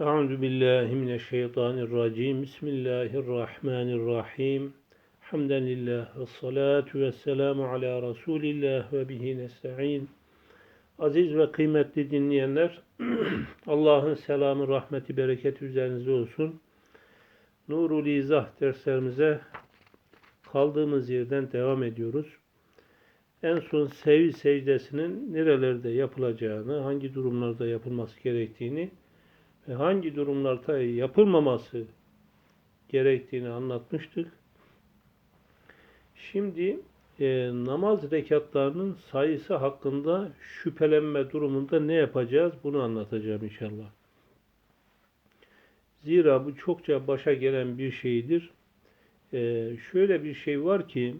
Euzu billahi mineşşeytanirracim. Bismillahirrahmanirrahim. Hamden lillah ve salatu ve selamu ala Resulillah ve bihi nesta'in. Aziz ve kıymetli dinleyenler, Allah'ın selamı, rahmeti, bereketi üzerinize olsun. Nurul İzah derslerimize kaldığımız yerden devam ediyoruz. En son sevi secdesinin nerelerde yapılacağını, hangi durumlarda yapılması gerektiğini hangi durumlarda yapılmaması gerektiğini anlatmıştık. Şimdi e, namaz rekatlarının sayısı hakkında şüphelenme durumunda ne yapacağız bunu anlatacağım inşallah. Zira bu çokça başa gelen bir şeydir. E, şöyle bir şey var ki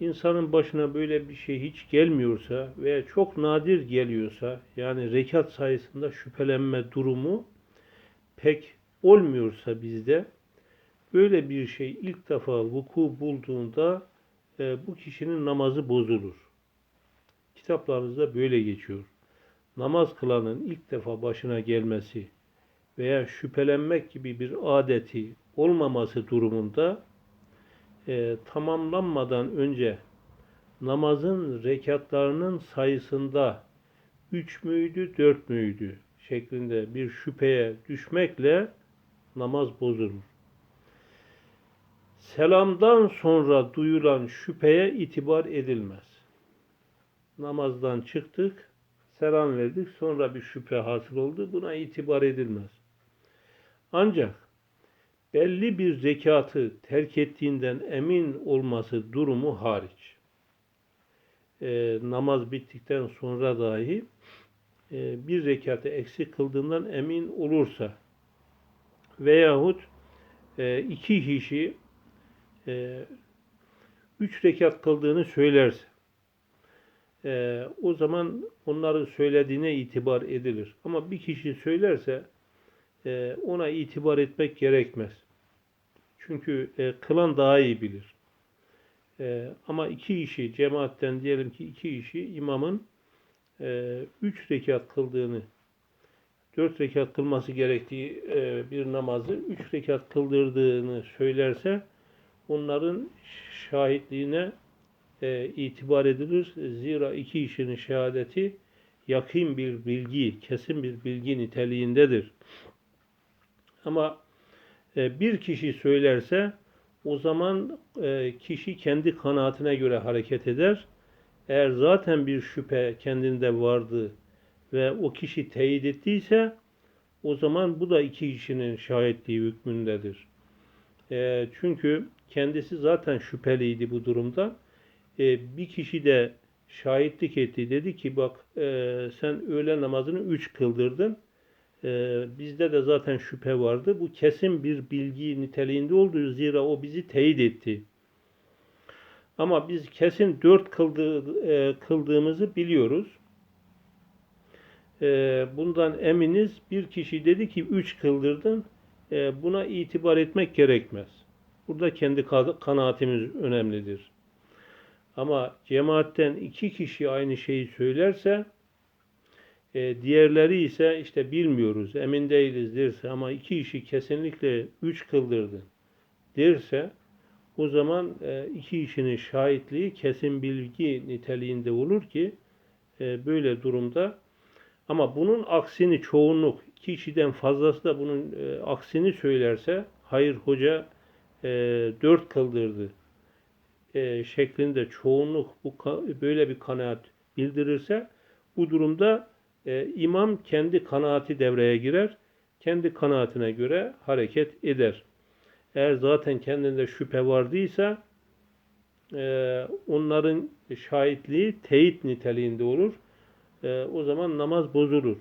insanın başına böyle bir şey hiç gelmiyorsa veya çok nadir geliyorsa yani rekat sayısında şüphelenme durumu pek olmuyorsa bizde böyle bir şey ilk defa vuku bulduğunda e, bu kişinin namazı bozulur. Kitaplarınızda böyle geçiyor. Namaz kılanın ilk defa başına gelmesi veya şüphelenmek gibi bir adeti olmaması durumunda e, tamamlanmadan önce namazın rekatlarının sayısında üç müydü, dört müydü şeklinde bir şüpheye düşmekle namaz bozulur. Selamdan sonra duyulan şüpheye itibar edilmez. Namazdan çıktık, selam verdik, sonra bir şüphe hasıl oldu, buna itibar edilmez. Ancak belli bir zekatı terk ettiğinden emin olması durumu hariç. E, namaz bittikten sonra dahi e, bir rekatı eksik kıldığından emin olursa veyahut e, iki kişi e, üç rekat kıldığını söylerse e, o zaman onların söylediğine itibar edilir. Ama bir kişi söylerse ona itibar etmek gerekmez. Çünkü kılan daha iyi bilir. Ama iki işi cemaatten diyelim ki iki işi imamın e, üç rekat kıldığını dört rekat kılması gerektiği e, bir namazı üç rekat kıldırdığını söylerse onların şahitliğine e, itibar edilir. Zira iki işinin şehadeti yakın bir bilgi, kesin bir bilgi niteliğindedir. Ama e, bir kişi söylerse o zaman e, kişi kendi kanaatine göre hareket eder. Eğer zaten bir şüphe kendinde vardı ve o kişi teyit ettiyse o zaman bu da iki kişinin şahitliği hükmündedir. E, çünkü kendisi zaten şüpheliydi bu durumda. E, bir kişi de şahitlik etti. Dedi ki bak e, sen öğle namazını üç kıldırdın. E, bizde de zaten şüphe vardı. Bu kesin bir bilgi niteliğinde olduğu zira o bizi teyit etti. Ama biz kesin dört kıldığı, e, kıldığımızı biliyoruz. E, bundan eminiz. Bir kişi dedi ki üç kıldırdın. E, buna itibar etmek gerekmez. Burada kendi kanaatimiz önemlidir. Ama cemaatten iki kişi aynı şeyi söylerse e, diğerleri ise işte bilmiyoruz, emin değiliz derse ama iki kişi kesinlikle üç kıldırdı derse o zaman e, iki kişinin şahitliği kesin bilgi niteliğinde olur ki e, böyle durumda ama bunun aksini çoğunluk kişiden fazlası da bunun e, aksini söylerse hayır hoca dört kıldırdı şeklinde çoğunluk bu böyle bir kanaat bildirirse bu durumda imam kendi kanaati devreye girer. Kendi kanaatine göre hareket eder. Eğer zaten kendinde şüphe vardıysa e, onların şahitliği teyit niteliğinde olur. E, o zaman namaz bozulur.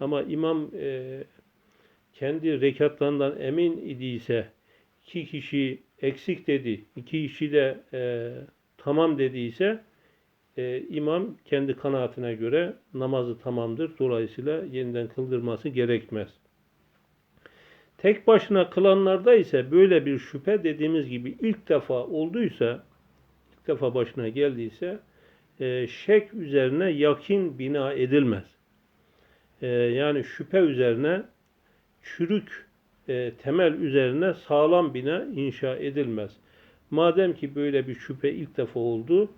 Ama imam e, kendi rekatlarından emin idiyse iki kişi eksik dedi, iki kişi de e, tamam dediyse e, imam kendi kanaatine göre namazı tamamdır. Dolayısıyla yeniden kıldırması gerekmez. Tek başına kılanlarda ise böyle bir şüphe dediğimiz gibi ilk defa olduysa, ilk defa başına geldiyse e, şek üzerine yakin bina edilmez. E, yani şüphe üzerine çürük e, temel üzerine sağlam bina inşa edilmez. Madem ki böyle bir şüphe ilk defa oldu,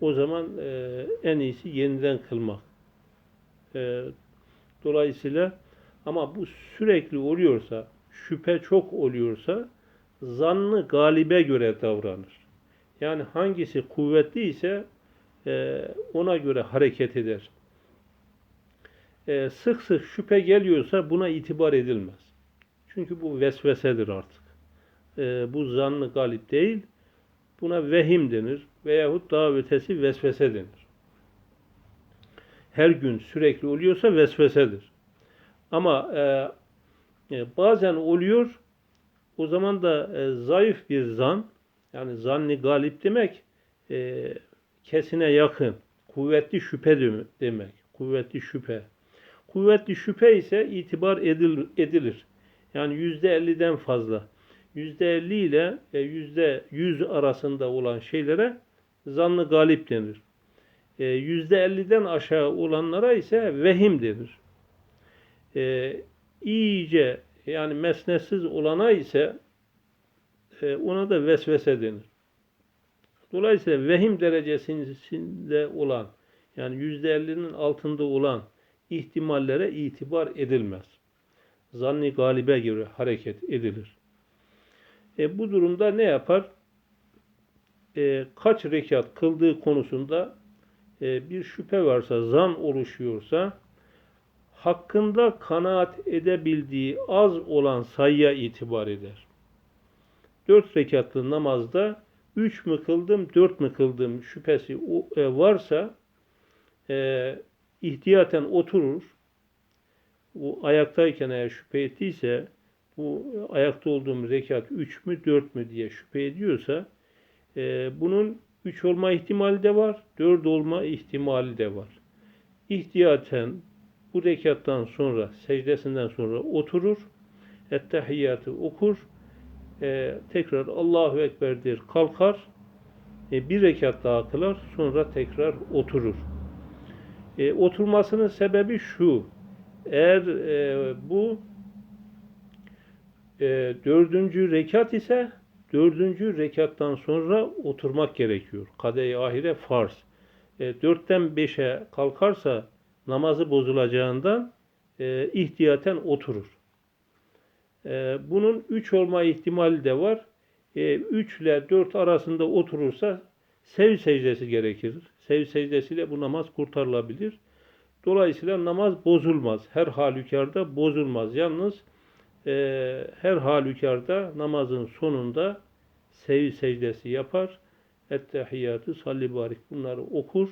o zaman e, en iyisi yeniden kılmak. E, dolayısıyla ama bu sürekli oluyorsa, şüphe çok oluyorsa, zannı galibe göre davranır. Yani hangisi kuvvetli ise e, ona göre hareket eder. E, sık sık şüphe geliyorsa buna itibar edilmez. Çünkü bu vesvesedir artık. E, bu zannı galip değil, buna vehim denir veyahut daha ötesi vesvese denir. Her gün sürekli oluyorsa vesvesedir. Ama e, e, bazen oluyor, o zaman da e, zayıf bir zan, yani zanni galip demek, e, kesine yakın, kuvvetli şüphe dem- demek. Kuvvetli şüphe. Kuvvetli şüphe ise itibar edil- edilir. Yani yüzde elliden fazla. Yüzde elli ile e, yüzde yüz arasında olan şeylere zanlı galip denir. E, Yüzde elliden aşağı olanlara ise vehim denir. İyice yani mesnetsiz olana ise e, ona da vesvese denir. Dolayısıyla vehim derecesinde olan yani yüzde ellinin altında olan ihtimallere itibar edilmez. Zanni galibe göre hareket edilir. E, bu durumda ne yapar? E, kaç rekat kıldığı konusunda e, bir şüphe varsa, zan oluşuyorsa hakkında kanaat edebildiği az olan sayıya itibar eder. Dört rekatlı namazda üç mü kıldım, dört mü kıldım şüphesi e, varsa e, ihtiyaten oturur. Bu ayaktayken eğer şüphe ettiyse bu ayakta olduğum rekat 3 mü 4 mü diye şüphe ediyorsa e, bunun 3 olma ihtimali de var, 4 olma ihtimali de var. İhtiyaten bu rekattan sonra, secdesinden sonra oturur, ettehiyyatı okur, e, tekrar Allahu Ekber der, kalkar, e, bir rekat daha kılar, sonra tekrar oturur. E, oturmasının sebebi şu, eğer e, bu e, dördüncü rekat ise dördüncü rekattan sonra oturmak gerekiyor. Kade-i ahire farz. E, dörtten beşe kalkarsa namazı bozulacağından e, ihtiyaten oturur. E, bunun üç olma ihtimali de var. E, üç ile dört arasında oturursa sev secdesi gerekir. Sev secdesiyle bu namaz kurtarılabilir. Dolayısıyla namaz bozulmaz. Her halükarda bozulmaz. Yalnız e, her halükarda namazın sonunda sev secdesi yapar. Ettehiyyatı, salli barik bunları okur.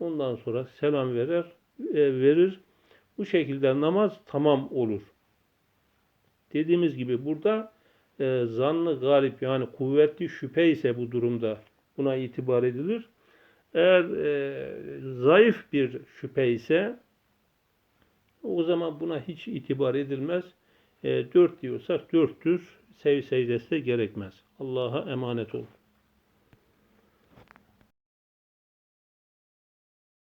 Ondan sonra selam verer, e, verir. Bu şekilde namaz tamam olur. Dediğimiz gibi burada e, zannı galip yani kuvvetli şüphe ise bu durumda buna itibar edilir. Eğer e, zayıf bir şüphe ise o zaman buna hiç itibar edilmez. E, dört diyorsak dörttür. Sev secdesi de gerekmez. Allah'a emanet olun.